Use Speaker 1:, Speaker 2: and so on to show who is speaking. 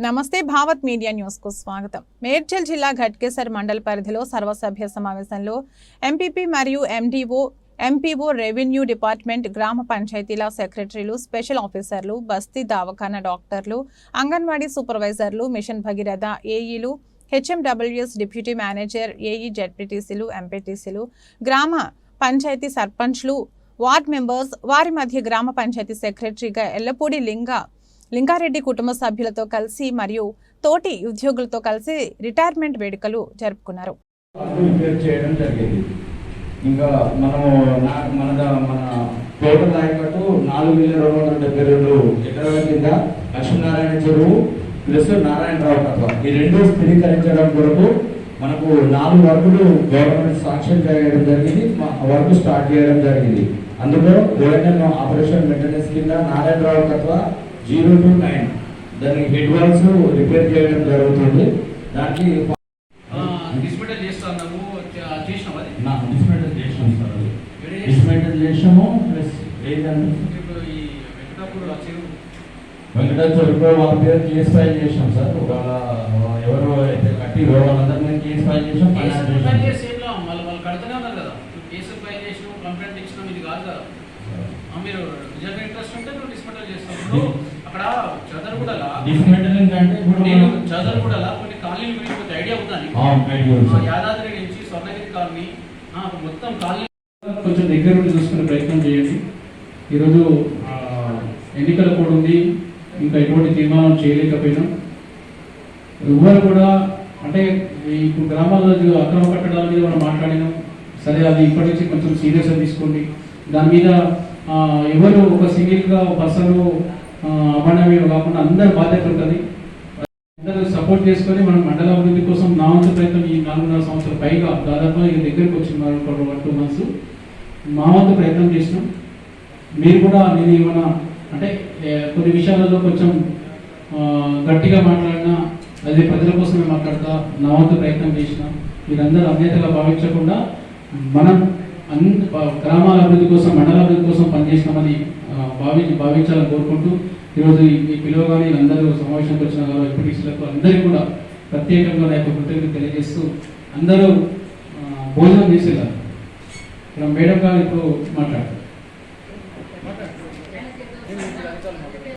Speaker 1: నమస్తే భావత్ మీడియా న్యూస్కు స్వాగతం. మేడ్చల్ జిల్లా ఘట్కేసర్ మండల పరిధిలో సర్వసభ్య సమావేశంలో ఎంపీపీ మరియు ఎండీఓ ఎంపీఓ రెవెన్యూ డిపార్ట్మెంట్ గ్రామ పంచాయతీల సెక్రటరీలు స్పెషల్ ఆఫీసర్లు బస్తీ దవాఖానా డాక్టర్లు అంగన్వాడీ సూపర్వైజర్లు మిషన్ భగీరథ ఏఈలు హెచ్ఎండబ్ల్యూఎస్ డిప్యూటీ మేనేజర్ ఏఈ జెడ్పీటీసీలు ఎంపీటీసీలు గ్రామ పంచాయతీ సర్పంచ్లు వార్డ్ మెంబర్స్ వారి మధ్య గ్రామ పంచాయతీ సెక్రటరీగా ఎల్లపూడి లింగ లింగారెడ్డి కుటుంబ సభ్యులతో కలిసి మరియు తోటి ఉద్యోగులతో కలిసి రిటైర్మెంట్ వేడుకలు జరుపుకున్నారు.
Speaker 2: చేయడం జరిగింది ఇంకా మనము మన మన టోటల్ ఆయకట్టు నాలుగు వేల రెండు వందల డెబ్బై రెండు ఎకరాల కింద లక్ష్మీనారాయణ చెరువు ప్లస్ నారాయణరావు తత్వ. ఈ రెండు స్థిరీకరించడం కొరకు మనకు నాలుగు వర్కులు గవర్నమెంట్ సాంక్షన్ చేయడం జరిగింది మా- వర్క్ స్టార్ట్ చేయడం జరిగింది. అందులో ఓఎన్ఎన్ ఆపరేషన్ మెయింటెనెన్స్ కింద నారాయణరావు తత్వ జీరో టు నైన్. దానికి హెడ్ వర్క్స్ రిపేర్ చేయడం జరుగుతుంది. దానికి
Speaker 3: డిస్మెంటల్ చేసినాం అది?
Speaker 2: నా డిస్మెంటల్ చేసాం సార్ అది.
Speaker 3: ఏడే?
Speaker 2: డిస్మెంటల్ చేసాము ప్లస్ ఏదండి
Speaker 3: ఇప్పుడు ఈ వెంకటాపూర్ ఆ చెరువు
Speaker 2: వెంకటేశ్వర ఇప్పుడు వాళ్ళ పేరు కేసు ఫైల్ చేసాం సార్. వాళ్ళ ఎవరు అయితే కట్టిరో వాళ్ళందరి మీద కేసు ఫైల్ చేసాం
Speaker 3: కంప్లైంట్ ఇచ్చినాం ఇది కాదు మీరు నిజంగా ఇంట్రెస్ట్ ఉంటే నువ్వు డిస్మెంటల్ చేస్తావు ఇప్పుడు అక్కడ చదరగూడలా?
Speaker 2: డిస్మెంటలింగ్ అంటే ఇప్పుడు
Speaker 3: నేను చదరగూడలా? కొన్ని కాలనీలు నీకు?
Speaker 2: ఆ, ఐడియా ఉంది
Speaker 3: ఆ,
Speaker 2: సార్.
Speaker 3: యాదాద్రి నుంచి స్వర్ణగిరి కాలనీ మొత్తం కాలనీ
Speaker 4: కొంచెం దగ్గర నుండి చూసుకునే ప్రయత్నం చేయండి. ఈరోజు ఎన్నికల కోడ్ ఉంది. ఇంకా ఎటువంటి తీర్మానం చేయలేకపోయినాం. ఎవ్వరు కూడా అంటే ఇప్పుడు గ్రామాల్లో అక్రమ కట్టడాల మీద మనం మాట్లాడినాం. సరే అది ఇప్పటి నుంచి కొంచెం సీరియస్గా తీసుకోండి. దాని మీద ఎవరు ఒక సింగిల్గా పర్సన్ అమరణమే కాకుండా అందరి బాధ్యత ఉంటుంది. అందరూ సపోర్ట్ చేసుకొని మనం మండల అభివృద్ధి కోసం నా వంతు ప్రయత్నం ఈ నాలుగున్నర సంవత్సరాల పైగా దాదాపు ఇక దగ్గరికి వచ్చింది వన్ టూ మంత్స్ మా వంతు ప్రయత్నం చేసినాం. మీరు కూడా నేను ఏమైనా అంటే కొన్ని విషయాలలో కొంచెం గట్టిగా మాట్లాడినా అదే ప్రజల కోసమే మాట్లాడతా నా వంతు ప్రయత్నం చేసిన మీరందరూ అన్యతగా భావించకుండా మనం అన్ గ్రామాల అభివృద్ధి కోసం మండల అభివృద్ధి కోసం పనిచేసినామని భావి భావించి భావించాలని కోరుకుంటూ ఈరోజు ఈ ఈ పిలువగానే అందరూ సమావేశంకి వచ్చిన వారు ఎంపీటీసీలకు అందరికీ కూడా ప్రత్యేకంగా నా యొక్క కృతజ్ఞత తెలియజేస్తూ అందరూ భోజనం చేసేదారు ఇక్కడ మేడం గారు ఇప్పుడు మాట్లాడారు